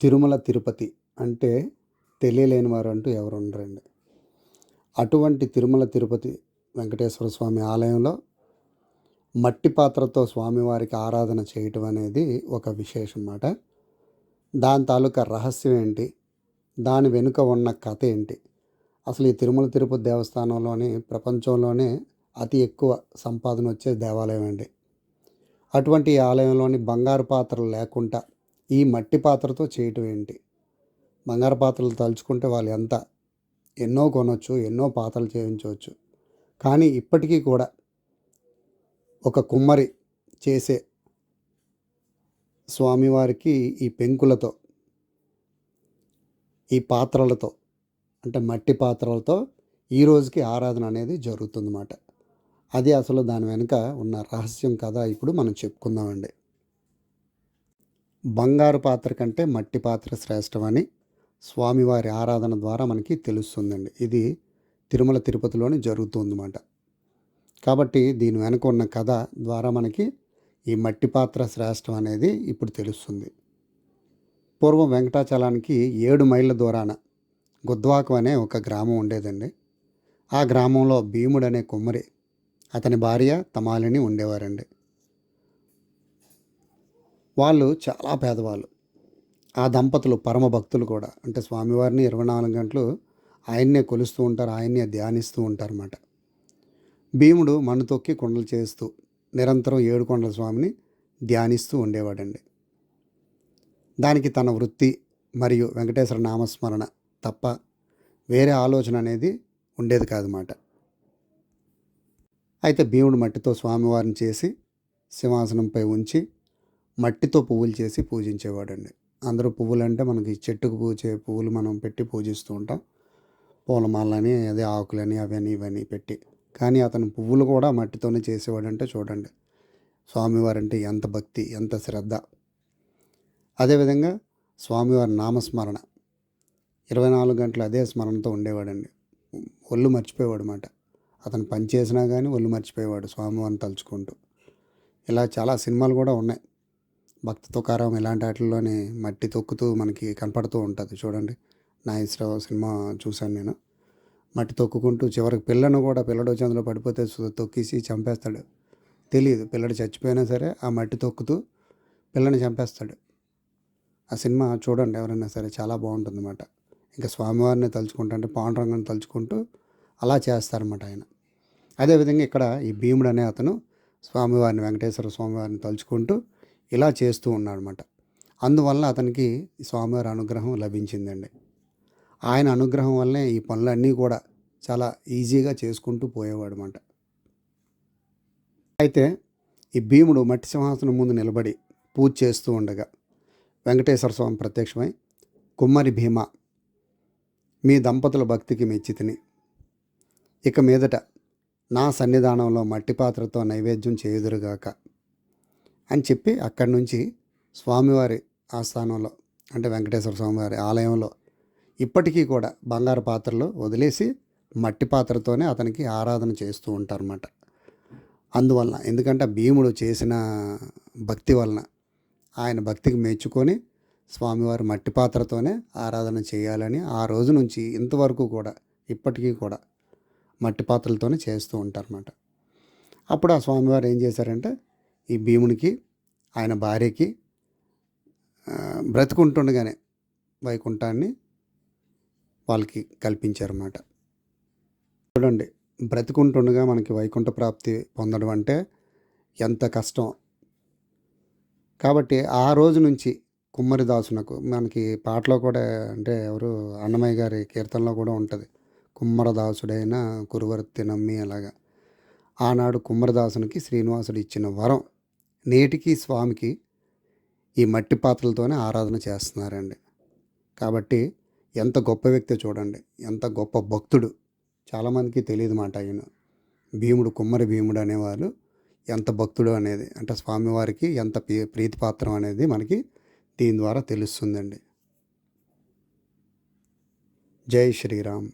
తిరుమల తిరుపతి అంటే తెలియలేని వారు అంటూ ఎవరు ఉండరండి. అటువంటి తిరుమల తిరుపతి వెంకటేశ్వర స్వామి ఆలయంలో మట్టి పాత్రతో స్వామివారికి ఆరాధన చేయటం అనేది ఒక విశేషం మాట దాని తాలూకా రహస్యం ఏంటి? దాని వెనుక ఉన్న కథ ఏంటి? అసలు ఈ తిరుమల తిరుపతి దేవస్థానంలోని ప్రపంచంలోనే అతి ఎక్కువ సంపాదన వచ్చే దేవాలయం అండి. అటువంటి ఆలయంలోని బంగారు పాత్రలు లేకుండా ఈ మట్టి పాత్రతో చేయటం ఏంటి? బంగారు పాత్రలు తలుచుకుంటే వాళ్ళు ఎంత? ఎన్నో కొనవచ్చు ఎన్నో పాత్రలు చేయించవచ్చు. కానీ ఇప్పటికీ కూడా ఒక కుమ్మరి చేసే స్వామివారికి ఈ పెంకులతో ఈ పాత్రలతో అంటే మట్టి పాత్రలతో ఈ రోజుకి ఆరాధన అనేది జరుగుతుందన్నమాట. అది అసలు దాని వెనుక ఉన్న రహస్యం కదా ఇప్పుడు మనం చెప్పుకుందామండి. బంగారు పాత్ర కంటే మట్టి పాత్ర శ్రేష్టమని స్వామివారి ఆరాధన ద్వారా మనకి తెలుస్తుందండి. ఇది తిరుమల తిరుపతిలోని జరుగుతుందన్నమాట. కాబట్టి దీని వెనుక ఉన్న కథ ద్వారా మనకి ఈ మట్టి పాత్ర శ్రేష్టం అనేది ఇప్పుడు తెలుస్తుంది. పూర్వం వెంకటాచలానికి ఏడు మైళ్ళ దూరాన గుద్వాకం అనే ఒక గ్రామం ఉండేదండి. ఆ గ్రామంలో భీముడు అనే కుమ్మరి అతని భార్య తమాలిని ఉండేవారండి. వాళ్ళు చాలా పేదవాళ్ళు. ఆ దంపతులు పరమ భక్తులు కూడా. అంటే స్వామివారిని ఇరవై నాలుగు గంటలు ఆయన్నే కొలుస్తూ ఉంటారు ఆయన్నే ధ్యానిస్తూ ఉంటారన్నమాట. భీముడు మన్ను తొక్కి కొండలు చేస్తూ నిరంతరం ఏడు కొండల స్వామిని ధ్యానిస్తూ ఉండేవాడండి. దానికి తన వృత్తి మరియు వెంకటేశ్వర నామస్మరణ తప్ప వేరే ఆలోచన అనేది ఉండేది కాదన్నమాట. అయితే భీముడు మట్టితో స్వామివారిని చేసి సింహాసనంపై ఉంచి మట్టితో పువ్వులు చేసి పూజించేవాడండి. అందరూ పువ్వులు అంటే మనకి చెట్టుకు పూచే పువ్వులు మనం పెట్టి పూజిస్తూ ఉంటాం. పూలమాలని అదే ఆకులని అవన్నీ ఇవన్నీ పెట్టి. కానీ అతను పువ్వులు కూడా మట్టితోనే చేసేవాడంటే చూడండి. స్వామివారంటే ఎంత భక్తి ఎంత శ్రద్ధ. అదేవిధంగా స్వామివారి నామస్మరణ. ఇరవై నాలుగు గంటలు అదే స్మరణతో ఉండేవాడండి. ఒళ్ళు మర్చిపోయేవాడు అనమాట అతను పని చేసినా కానీ ఒళ్ళు మర్చిపోయేవాడు స్వామివారిని తలుచుకుంటూ. ఇలా చాలా సినిమాలు కూడా ఉన్నాయి. భక్తి తుకారం ఇలాంటి వాటిల్లోనే మట్టి తొక్కుతూ మనకి కనపడుతూ ఉంటుంది. చూడండి. నాగేశ్వరరావు సినిమా చూశాను నేను. మట్టి తొక్కుకుంటూ చివరికి పిల్లను కూడా పిల్లడు వచ్చి అందులో పడిపోతే తొక్కేసి చంపేస్తాడు. తెలియదు పిల్లడు చచ్చిపోయినా సరే ఆ మట్టి తొక్కుతూ పిల్లని చంపేస్తాడు. ఆ సినిమా చూడండి ఎవరైనా సరే చాలా బాగుంటుందన్నమాట. ఇంకా స్వామివారిని తలుచుకుంటూ అంటే పాండురంగని తలుచుకుంటూ అలా చేస్తారన్నమాట ఆయన. అదేవిధంగా ఇక్కడ ఈ భీముడు అనే అతను స్వామివారిని వెంకటేశ్వర స్వామివారిని తలుచుకుంటూ ఇలా చేస్తూ ఉన్నాడనమాట అందువల్ల అతనికి స్వామివారి అనుగ్రహం లభించిందండి. ఆయన అనుగ్రహం వల్లే ఈ పనులన్నీ కూడా చాలా ఈజీగా చేసుకుంటూ పోయేవాడు అనమాట అయితే ఈ భీముడు మట్టి సింహాసనం ముందు నిలబడి పూజ చేస్తూ ఉండగా వెంకటేశ్వర స్వామి ప్రత్యక్షమై కుమ్మరి భీమ మీ దంపతుల భక్తికి మెచ్చితిని ఇక మీదట నా సన్నిధానంలో మట్టి పాత్రతో నైవేద్యం చేయుదురుగాక. అని చెప్పి అక్కడి నుంచి స్వామివారి ఆస్థానంలో అంటే వెంకటేశ్వర స్వామివారి ఆలయంలో ఇప్పటికీ కూడా బంగారు పాత్రలు వదిలేసి మట్టి పాత్రతోనే అతనికి ఆరాధన చేస్తూ ఉంటారన్నమాట. అందువలన ఎందుకంటే భీముడు చేసిన భక్తి వలన ఆయన భక్తికి మెచ్చుకొని స్వామివారి మట్టి పాత్రతోనే ఆరాధన చేయాలని ఆ రోజు నుంచి ఇంతవరకు కూడా ఇప్పటికీ కూడా మట్టి పాత్రలతోనే చేస్తూ ఉంటారన్నమాట. అప్పుడు ఆ స్వామివారు ఏం చేశారంటే ఈ భీమునికి ఆయన భార్యకి బ్రతుకుంటుండగానే వైకుంఠాన్ని వాళ్ళకి కల్పించారన్నమాట. చూడండి బ్రతికుంటుండగా మనకి వైకుంఠ ప్రాప్తి పొందడం అంటే ఎంత కష్టం. కాబట్టి ఆ రోజు నుంచి కుమ్మరిదాసునకు మనకి పాటలో కూడా అంటే ఎవరు అన్నమయ్య గారి కీర్తనలో కూడా ఉంటుంది కుమ్మరదాసుడైన కురువర్తి నమ్మి అలాగా. ఆనాడు కుమ్మరదాసునికి శ్రీనివాసుడు ఇచ్చిన వరం నేటికి స్వామికి ఈ మట్టి పాత్రలతోనే ఆరాధన చేస్తున్నారండి. కాబట్టి ఎంత గొప్ప వ్యక్తి చూడండి. ఎంత గొప్ప భక్తుడు. చాలామందికి తెలియదు మాట ఆయన భీముడు కుమ్మరి భీముడు అనేవారు ఎంత భక్తుడు అనేది. అంటే స్వామివారికి ఎంత ప్రీ- ప్రీతిపాత్రం అనేది మనకి దీని ద్వారా తెలుస్తుందండి. జై శ్రీరామ్.